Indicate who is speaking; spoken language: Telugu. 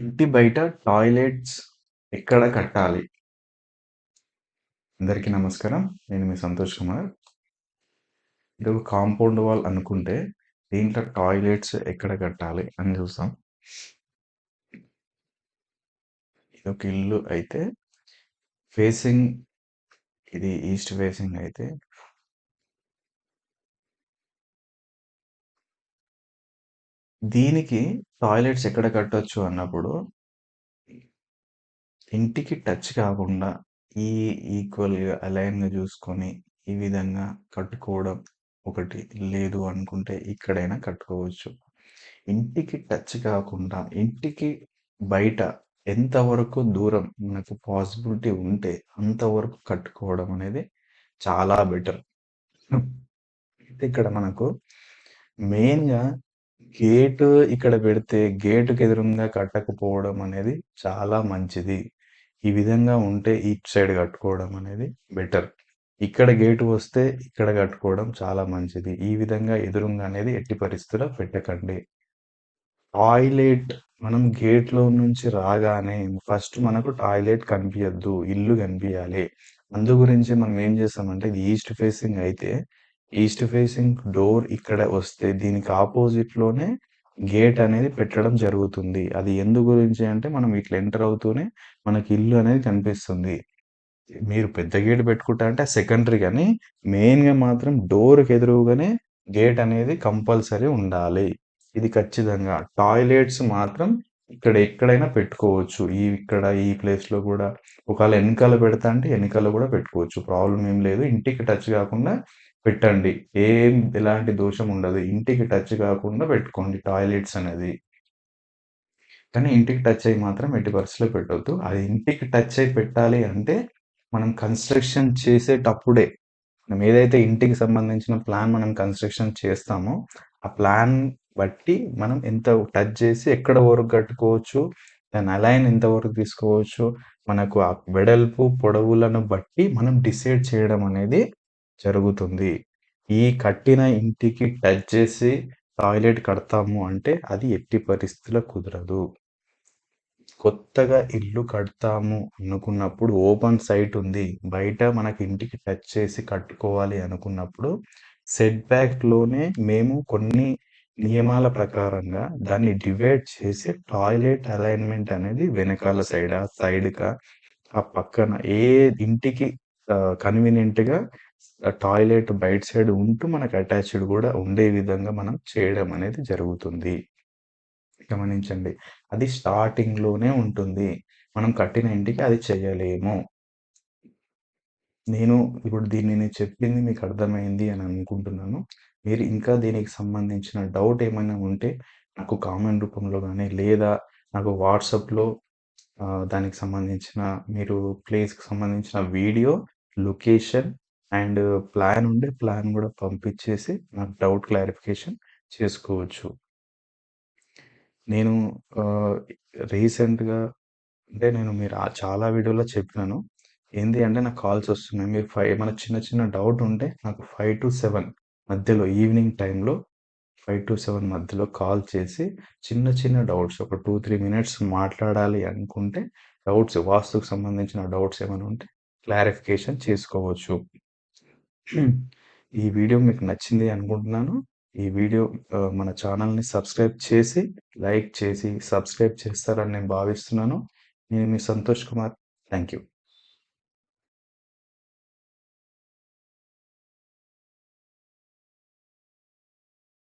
Speaker 1: ఇంటి బయట టాయిలెట్స్ ఎక్కడ కట్టాలి? అందరికీ నమస్కారం. నేను మీ సంతోష్ కుమార్. ఇదొక కాంపౌండ్ వాల్ అనుకుంటే, దీంట్లో టాయిలెట్స్ ఎక్కడ కట్టాలి అని చూస్తాం. ఇది ఒక ఇల్లు అయితే, ఫేసింగ్ ఇది ఈస్ట్ ఫేసింగ్ అయితే దీనికి టాయిలెట్స్ ఎక్కడ కట్టొచ్చు అన్నప్పుడు ఇంటికి టచ్ కాకుండా ఈ ఈక్వల్‌గా అలైన్‌గా చూసుకొని, ఈ విధంగా కట్టుకోవడం ఒకటి. లేదు అనుకుంటే ఇక్కడైనా కట్టుకోవచ్చు. ఇంటికి టచ్ కాకుండా, ఇంటికి బయట ఎంతవరకు దూరం మనకు పాసిబిలిటీ ఉంటే, అంతవరకు కట్టుకోవడం అనేది చాలా బెటర్. ఇక్కడ మనకు మెయిన్‌గా గేటు ఇక్కడ పెడితే, గేటుకి ఎదురుంగా కట్టకపోవడం అనేది చాలా మంచిది. ఈ విధంగా ఉంటే ఇటు సైడ్ కట్టుకోవడం అనేది బెటర్. ఇక్కడ గేటు వస్తే ఇక్కడ కట్టుకోవడం చాలా మంచిది. ఈ విధంగా ఎదురుంగా అనేది ఎట్టి పరిస్థితిలో పెట్టకండి. టాయిలెట్ మనం గేట్‌లో నుంచి రాగానే ఫస్ట్ మనకు టాయిలెట్ కనిపియద్దు. ఇల్లు కనిపియాలి. అందు గురించి మనం ఏం చేస్తామంటే, ఇది ఈస్ట్ ఫేసింగ్ అయితే, ఈస్ట్ ఫేసింగ్ డోర్ ఇక్కడ వస్తే, దీనికి ఆపోజిట్లోనే గేట్ అనేది పెట్టడం జరుగుతుంది. అది ఎందు గురించి అంటే, మనం ఇట్లా ఎంటర్ అవుతూనే మనకి ఇల్లు అనేది కనిపిస్తుంది. మీరు పెద్ద గేట్ పెట్టుకుంటా అంటే సెకండరీ కానీ మెయిన్‌గా మాత్రం డోర్‌కి ఎదురుగానే గేట్ అనేది కంపల్సరీ ఉండాలి. ఇది ఖచ్చితంగా. టాయిలెట్స్ మాత్రం ఇక్కడ ఎక్కడైనా పెట్టుకోవచ్చు. ఈ ఇక్కడ ఈ ప్లేస్‌లో కూడా ఒకవేళ వెనకాల పెడతా అంటే వెనకాల కూడా పెట్టుకోవచ్చు. ప్రాబ్లమ్ ఏం లేదు. ఇంటికి టచ్ కాకుండా పెట్టండి. ఏం ఎలాంటి దోషం ఉండదు. ఇంటికి టచ్ కాకుండా పెట్టుకోండి టాయిలెట్స్ అనేది. కానీ ఇంటికి టచ్ అయ్యి మాత్రం ఎట్టి పరిస్థితిలో పెట్టవద్దు అది ఇంటికి టచ్ అయ్యి పెట్టాలి అంటే, మనం కన్‌స్ట్రక్షన్ చేసేటప్పుడే, మనం ఏదైతే ఇంటికి సంబంధించిన ప్లాన్ మనం కన్‌స్ట్రక్షన్ చేస్తామో, ఆ ప్లాన్ బట్టి మనం ఎంత టచ్ చేసి ఎక్కడ వరకు కట్టుకోవచ్చు, దాని అలైన్ ఎంత వరకు తీసుకోవచ్చు, మనకు ఆ వెడల్పు, పొడవులను బట్టి మనం డిసైడ్ చేయడం అనేది జరుగుతుంది. ఈ కట్టిన ఇంటికి టచ్ చేసి టాయిలెట్ కడతాము అంటే, అది ఎట్టి పరిస్థితుల్లో కుదరదు. కొత్తగా ఇల్లు కడతాము అనుకున్నప్పుడు ఓపెన్ సైట్ ఉంది. బయట మనకి ఇంటికి టచ్ చేసి కట్టుకోవాలి అనుకున్నప్పుడు, సెట్ బ్యాక్‌లోనే మేము కొన్ని నియమాల ప్రకారంగా దాన్ని డివైడ్ చేసి టాయిలెట్ అలైన్‌మెంట్ అనేది వెనకాల సైడ్ ఆ సైడ్గా ఆ పక్కన ఏ ఇంటికి కన్వీనియంట్‌గా టాయిలెట్ బయట సైడ్ ఉంటూ మనకు అటాచ్డ్ కూడా ఉండే విధంగా మనం చేయడం అనేది జరుగుతుంది. గమనించండి. అది స్టార్టింగ్‌లోనే ఉంటుంది. మనం కట్టిన ఇంటికి అది చేయలేము. నేను ఇప్పుడు దీన్ని నేను చెప్పింది మీకు అర్థమైంది అని అనుకుంటున్నాను. మీరు ఇంకా దీనికి సంబంధించిన డౌట్ ఏమైనా ఉంటే, నాకు కామెంట్ రూపంలో కానీ లేదా నాకు వాట్సాప్‌లో దానికి సంబంధించిన మీరు ప్లేస్‌కి సంబంధించిన వీడియో, లొకేషన్ అండ్ ప్లాన్ ఉంటే ప్లాన్ కూడా పంపించేసి నాకు డౌట్ క్లారిఫికేషన్ చేసుకోవచ్చు. నేను రీసెంట్‌గా అంటే నేను మీరు చాలా వీడియోలో చెప్పినాను. ఏంది అంటే నాకు కాల్స్ వస్తున్నాయి. మీరు ఫైవ్ ఏమైనా చిన్న చిన్న డౌట్ ఉంటే నాకు 5-7 మధ్యలో ఈవినింగ్ టైమ్‌లో 5-7 మధ్యలో కాల్ చేసి చిన్న చిన్న డౌట్స్ ఒక 2, 3 మినిట్స్ మాట్లాడాలి అనుకుంటే, డౌట్స్ వాస్తుకు సంబంధించిన డౌట్స్ ఏమైనా ఉంటే క్లారిఫికేషన్ చేసుకోవచ్చు. Hmm. ఈ వీడియో మీకు నచ్చింది అనుకుంటున్నాను. ఈ వీడియో మన ఛానల్ని సబ్స్క్రైబ్ చేసి, లైక్ చేసి, సబ్స్క్రైబ్ చేస్తారని నేను భావిస్తున్నాను. నేను మీ సంతోష్ కుమార్. Thank you.